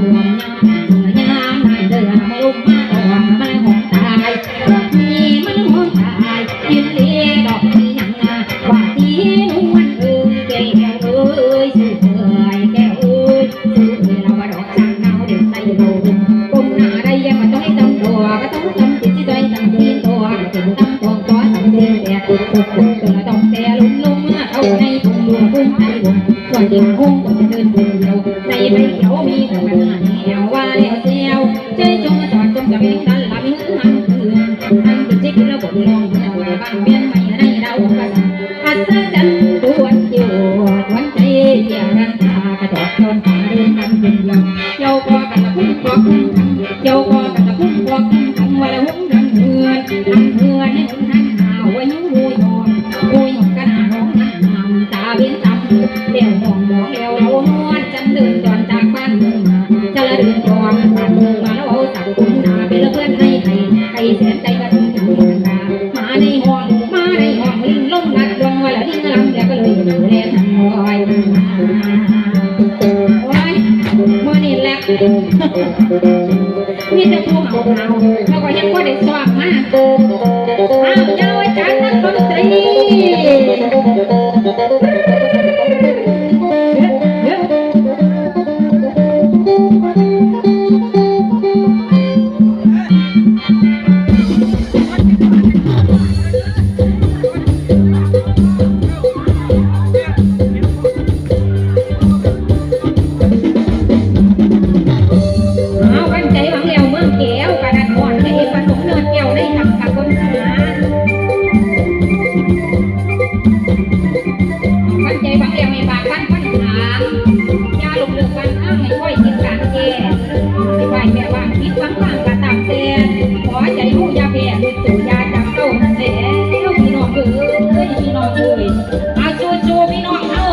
ที่ท แต่ตัวตัวต้องแต่ลุมลุมเอาในปุ่มดวงปุ่มไอ้บุ่มส่วนเดียวคงต้องจะเดินบุ่มเดียวในใบเขียวมีแต่มันหาแนวว่าเลี้ยวเสียวใจจงมาจอดจงจะเป็นดันลามีหันเถื่อนอันเป็นจิตระบบลงเที่ยวบ้านเบี้ยนไม่ได้ดากระสันอัศจรรย์ดวนจูดวนใจเกี่ยรันตากระดอกโดนขาเดินกันเป็นยองเยาก็กันละพุ่งก็พุ่งเจ้าก็ หูยอนหูยอนกันหาน้องหันหามตาเบี้ยนตำเดี่ยวมองมองเดี่ยวเรานวลจันเดินจอนจากบ้านเมืองมาจะละเดินจอนบ้านเมืองมาแล้วเอาตักกุนนาเป็นละเพื่อนให้ใครใครแสนใจกระถึงถึงกันตามาในห้องมาในห้องลิงลงนัดดวงว่าละลิงลำแล้วก็เลยอยู่เล่นทำลอยโอ้ยมื่อนี่แหละมีแต่ผู้เอาเอาแล้วก็ยังก็ได้สว่างมากอ้าเจ้าไอ้จ้า Thank you. ใจลูกยาแพ้ลูกตัวาจับเต้านั่นแหละพี่น้องเอ้ยพี่น้องเอ้ยอาจูจูพี่น้องเอ้า